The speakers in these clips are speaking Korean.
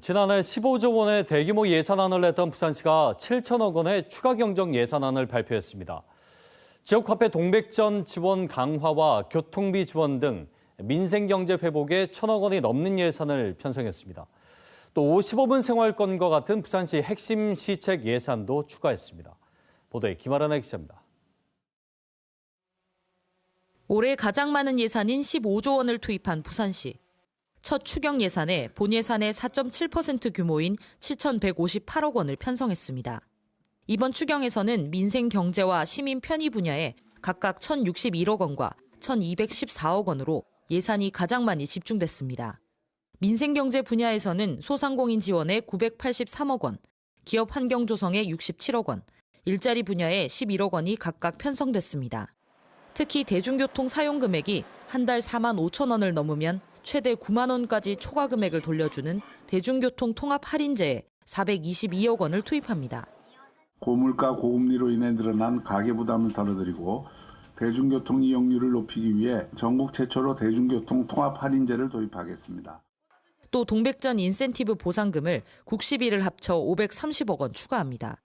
지난해 15조 원의 대규모 예산안을 냈던 부산시가 7천억 원의 추가 경정 예산안을 발표했습니다. 지역화폐 동백전 지원 강화와 교통비 지원 등 민생경제 회복에 천억 원이 넘는 예산을 편성했습니다. 또 55분 생활권과 같은 부산시 핵심 시책 예산도 추가했습니다. 보도에 김아란의 기자입니다. 올해 가장 많은 예산인 15조 원을 투입한 부산시. 첫 추경 예산에 본 예산의 4.7% 규모인 7,158억 원을 편성했습니다. 이번 추경에서는 민생 경제와 시민 편의 분야에 각각 1,061억 원과 1,214억 원으로 예산이 가장 많이 집중됐습니다. 민생 경제 분야에서는 소상공인 지원에 983억 원, 기업 환경 조성에 67억 원, 일자리 분야에 11억 원이 각각 편성됐습니다. 특히 대중교통 사용 금액이 한 달 4만 5천 원을 넘으면 최대 9만 원까지 초과 금액을 돌려주는 대중교통 통합 할인제에 422억 원을 투입합니다. 고물가 고금리로 인해 늘어난 가계 부담을 덜어드리고 대중교통 이용률을 높이기 위해 전국 최초로 대중교통 통합 할인제를 도입하겠습니다. 또 동백전 인센티브 보상금을 국시비를 합쳐 530억 원 추가합니다.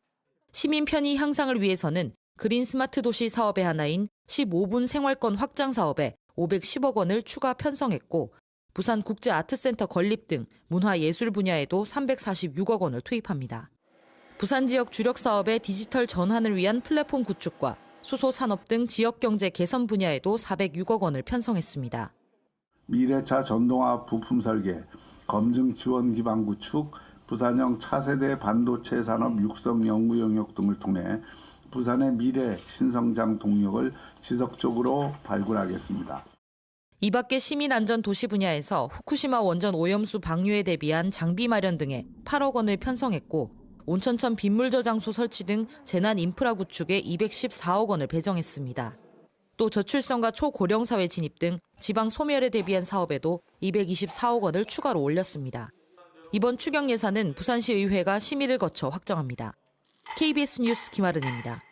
시민 편의 향상을 위해서는 그린 스마트 도시 사업의 하나인 15분 생활권 확장 사업에 510억 원을 추가 편성했고 부산 국제 아트센터 건립 등 문화 예술 분야에도 346억 원을 투입합니다. 부산 지역 주력 사업의 디지털 전환을 위한 플랫폼 구축과 수소 산업 등 지역 경제 개선 분야에도 406억 원을 편성했습니다. 미래차 전동화 부품 설계, 검증 지원 기반 구축, 부산형 차세대 반도체 산업 육성 연구 영역 등을 통해 부산의 미래 신성장 동력을 지속적으로 발굴하겠습니다. 이 밖에 시민 안전 도시 분야에서 후쿠시마 원전 오염수 방류에 대비한 장비 마련 등에 8억 원을 편성했고 온천천 빗물 저장소 설치 등 재난 인프라 구축에 214억 원을 배정했습니다. 또 저출산과 초고령 사회 진입 등 지방 소멸에 대비한 사업에도 224억 원을 추가로 올렸습니다. 이번 추경 예산은 부산시 의회가 심의를 거쳐 확정합니다. KBS 뉴스 김아른입니다.